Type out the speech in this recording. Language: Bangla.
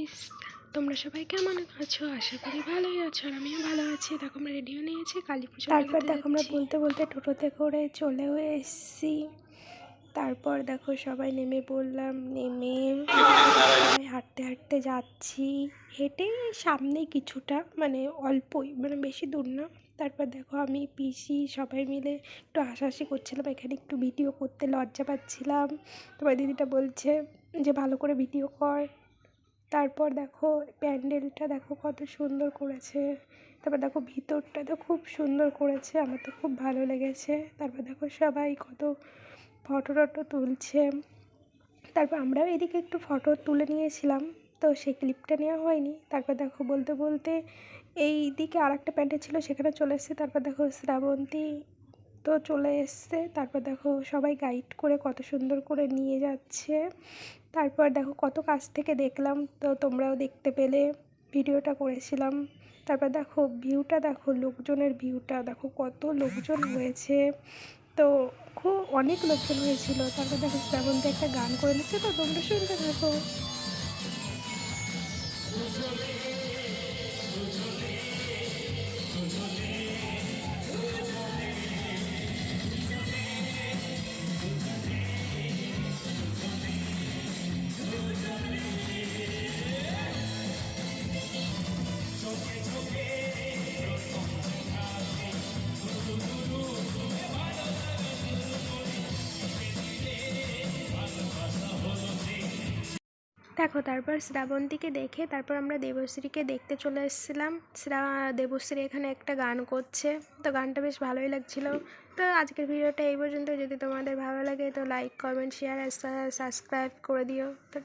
ইস, তোমরা সবাই কেমন আছো? আশা করি ভালোই আছো আর আমিও ভালো আছি। দেখো আমরা রেডিও নিয়েছি কালী পুজো তারপর দেখো আমরা বলতে বলতে টোটোতে করে চলেও এসেছি। তারপর দেখো সবাই নেমে পড়লাম নেমে সবাই হাঁটতে হাঁটতে যাচ্ছি। হেঁটে সামনেই কিছুটা মানে অল্পই মানে বেশি দূর না। তারপর দেখো আমি পিসি সবাই মিলে একটু হাসাহাসি করছিলাম। এখানে একটু ভিডিও করতে লজ্জা পাচ্ছিলাম। তোমার দিদিটা বলছে যে ভালো করে ভিডিও কর। তারপর দেখো প্যান্ডেলটা দেখো কত সুন্দর করেছে। তারপর দেখো ভিতরটা তো খুব সুন্দর করেছে, আমার তো খুব ভালো লেগেছে। তারপর দেখো সবাই কত ফটো টটো তুলছে। তারপর আমরাও এদিকে একটু ফটো তুলে নিয়েছিলাম, তো সেই ক্লিপটা নেওয়া হয়নি। তারপর দেখো বলতে বলতে এই দিকে আর একটা প্যান্ডেল ছিল, সেখানে চলে এসেছে। তারপর দেখো শ্রাবন্তী তো চলে এসছে। তারপর দেখো সবাই গাইড করে কত সুন্দর করে নিয়ে যাচ্ছে। তারপর দেখো কত কাছ থেকে দেখলাম, তো তোমরাও দেখতে পেলে। ভিডিওটা করেছিলাম। তারপর দেখো ভিউটা দেখো, লোকজনের ভিউটা দেখো কত লোকজন হয়েছে। তো খুব অনেক লোকজন হয়েছিল। তারপর দেখো শ্রাবন্তী একটা গান করে নিচ্ছে, তো তোমরা শুনতে থাকো। দেখো, তারপর শ্রাবন্তীকে দেখে তারপর আমরা দেবশ্রীকে দেখতে চলে এসেছিলাম। শ্রা, দেবশ্রী এখানে একটা গান করছে। তো গানটা বেশ ভালোই লাগছিল। তো আজকের ভিডিওটা এই পর্যন্ত যদি তোমাদের ভালো লাগে তো লাইক কমেন্ট শেয়ার সাবস্ক্রাইব করে দিও। তো